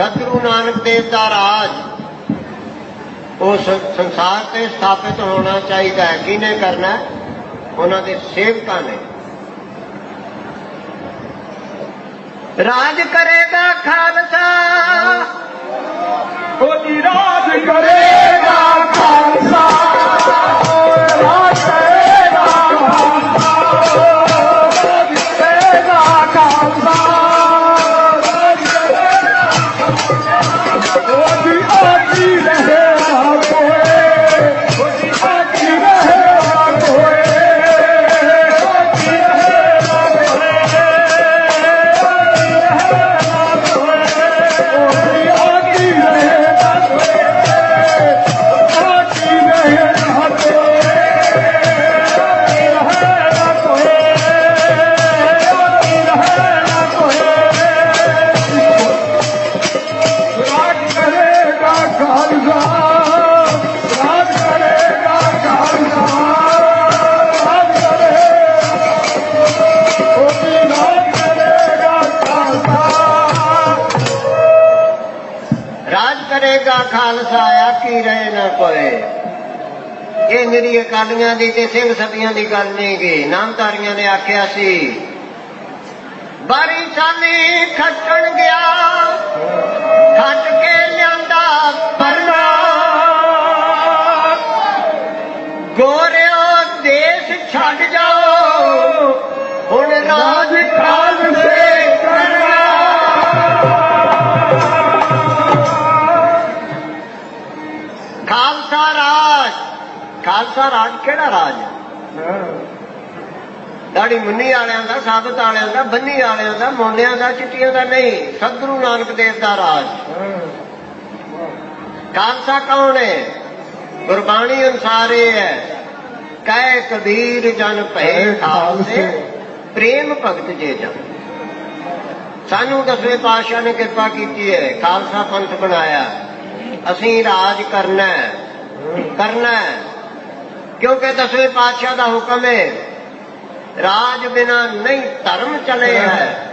ਸਤਿਗੁਰੂ ਨਾਨਕ ਦੇਵ ਦਾ ਰਾਜ, ਉਹ ਸੰਸਾਰ ਤੇ ਸਥਾਪਿਤ ਹੋਣਾ ਚਾਹੀਦਾ ਹੈ। ਕਿਹਨੇ ਕਰਨਾ? ਉਹਨਾਂ ਦੇ ਸੇਵਕਾਂ ਨੇ। ਰਾਜ ਕਰੇਗਾ ਖਾਲਸਾ। ਕਰੇਗਾ ਖਾਲਸਾ ਆਕੀ ਰਹੇ ਨਾ ਕੋਏ ਇਹ ਨਿਰੀ ਅਕਾਲੀਆਂ ਦੀ ਤੇ ਸਿੰਘ ਸਭੀਆਂ ਦੀ ਗੱਲ ਨਹੀਂ ਗਈ ਨਾਮਧਾਰੀਆਂ ਨੇ ਆਖਿਆ ਸੀ, ਬਾਰੀ ਸਾਨੀ ਖੱਟਣ ਗਿਆ, ਖੱਟ ਕੇ ਗੋਰਿਓ ਦੇਸ਼ ਛੱਡ ਜਾਓ। ਹੁਣ ਰਾਜ ਖਾਲਸੇ ਕਰਨਾ। ਖਾਲਸਾ ਰਾਜ। ਖਾਲਸਾ ਰਾਜ ਕਿਹੜਾ ਰਾਜ ਹੈ? ਦਾੜੀ ਮੁੰਨੀ ਵਾਲਿਆਂ ਦਾ, ਸਾਬਤ ਵਾਲਿਆਂ ਦਾ, ਬੰਨੀ ਵਾਲਿਆਂ ਦਾ, ਮੋਨਿਆਂ ਦਾ, ਚਿੱਟੀਆਂ ਦਾ ਨਹੀਂ, ਸਤਿਗੁਰੂ ਨਾਨਕ ਦੇਵ ਦਾ ਰਾਜ। ਖਾਲਸਾ ਕੌਣ ਹੈ? ਗੁਰਬਾਣੀ ਅਨੁਸਾਰ ਇਹ ਹੈ ਕਹਿ ਕਬੀਰ ਜਨ ਭੈ ਖਾਲਸੇ। ਪ੍ਰੇਮ ਭਗਤ ਜੇ ਜਨ। ਸਾਨੂੰ ਦਸਵੇਂ ਪਾਤਸ਼ਾਹ ਨੇ ਕਿਰਪਾ ਕੀਤੀ ਹੈ ਖਾਲਸਾ ਪੰਥ ਬਣਾਇਆ। ਅਸੀਂ ਰਾਜ ਕਰਨਾ ਹੈ ਕਰਨਾ ਹੈ। ਕਿਉਂਕਿ ਦਸਵੇਂ ਪਾਤਸ਼ਾਹ ਦਾ ਹੁਕਮ ਹੈ ਰਾਜ ਬਿਨਾ ਨਹੀਂ ਧਰਮ ਚਲੇ ਹੈ।